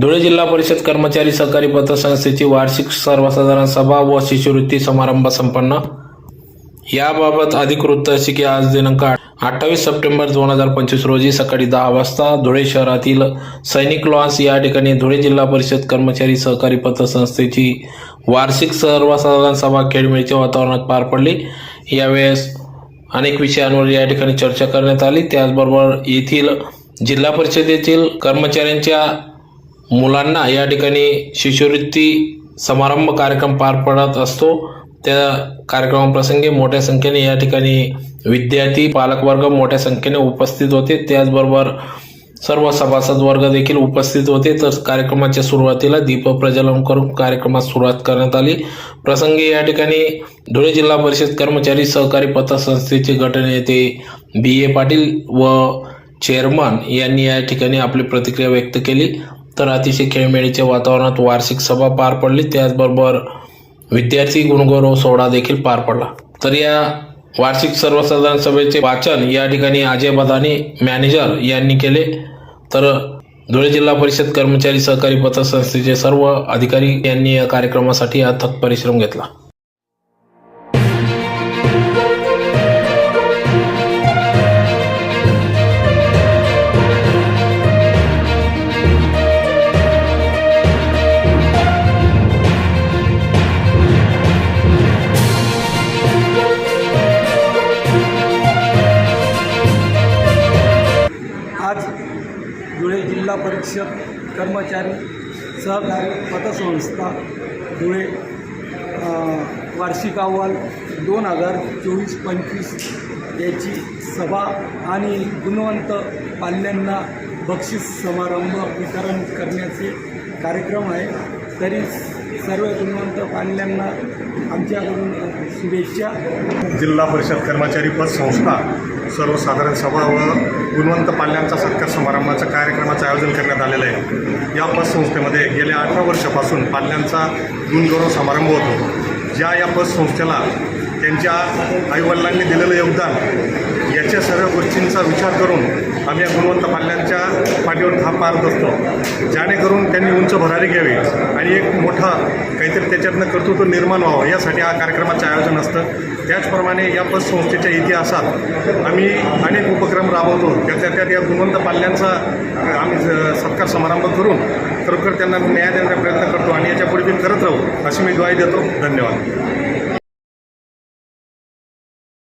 धुळे जिल्हा परिषद कर्मचारी सहकारी पतसंस्थेची वार्षिक सर्वसाधारण सभा व शिष्यवृत्ती समारंभ संपन्न. याबाबत अधिक वृत्त की आज दिनांक अठ्ठावीस सप्टेंबर दोन हजार पंचवीस रोजी सकाळी दहा वाजता धुळे शहरातील सैनिक लॉन्स या ठिकाणी धुळे जिल्हा परिषद कर्मचारी सहकारी पतसंस्थेची वार्षिक सर्वसाधारण सभा खेळमेळीच्या वातावरणात पार पडली. यावेळेस अनेक विषयांवर या ठिकाणी चर्चा करण्यात आली. त्याचबरोबर येथील जिल्हा परिषदेतील कर्मचाऱ्यांच्या मुलांना या ठिकाणी शिष्यवृत्ती समारंभ कार्यक्रम पार पडत असतो. त्या कार्यक्रमाप्रसंगी मोठ्या संख्येने या ठिकाणी विद्यार्थी पालकवर्ग मोठ्या संख्येने उपस्थित होते. त्याचबरोबर सर्व सभासद वर्ग देखील उपस्थित होते. तर कार्यक्रमाच्या सुरुवातीला दीप प्रज्वलन करून कार्यक्रमास सुरुवात करण्यात आली. प्रसंगी या ठिकाणी धुळे जिल्हा परिषद कर्मचारी सहकारी पतसंस्थेचे गटनेते बी ए पाटील व चेअरमन यांनी या ठिकाणी आपली प्रतिक्रिया व्यक्त केली. तर अतिशय खेळमेळीच्या वातावरणात वार्षिक सभा पार पडली. त्याचबरोबर विद्यार्थी गुणगौरव सोहळा देखील पार पडला. तर या वार्षिक सर्वसाधारण सभेचे वाचन या ठिकाणी अजय बदानी मॅनेजर यांनी केले. तर धुळे जिल्हा परिषद कर्मचारी सहकारी पतसंस्थेचे सर्व अधिकारी यांनी या कार्यक्रमासाठी अथक परिश्रम घेतला. आज धुळे जिल्हा परिषद कर्मचारी सहकारी पतसंस्था धुळे वार्षिक अहवाल दोन हजार चोवीस पंचवीस याची सभा आणि गुणवंत पाल्यांना बक्षीस समारंभ वितरण करण्याचे कार्यक्रम आहे. तरी सर्व गुणवंत पाल्यांना आमच्याकडून शुभेच्छा. जिल्हा परिषद कर्मचारी पतसंस्था सर्वसाधारण सभा व गुणवंत पाल्यांचा सत्कार समारंभाचा कार्यक्रमाचं आयोजन करण्यात आलेलं आहे. या पतसंस्थेमध्ये गेल्या अठरा वर्षापासून पाल्यांचा गुणगौरव समारंभ होतो. ज्या या पतसंस्थेला त्यांच्या आईवडिलांनी दिलेलं योगदान याच्या सर्व गोष्टींचा विचार करून आम्ही या गुणवंत पाल्यांच्या पाठीवर थाप मारत असतो. जेणेकरून त्यांनी उंच भरारी घ्यावी आणि एक मोठा काहीतरी त्याच्यातनं कर्तृत्व निर्माण व्हावं यासाठी हा कार्यक्रमाचं आयोजन असतं. त्याचप्रमाणे या पतसंस्थेच्या इतिहासात आम्ही अनेक उपक्रम राबवतो. त्याच्या त्यात या गुणवंत पाल्यांचा आम्ही सत्कार समारंभ करून खरोखर त्यांना न्याय देण्याचा प्रयत्न करतो आणि याच्यापुढे मी करत राहू अशी मी ग्वाही देतो. धन्यवाद.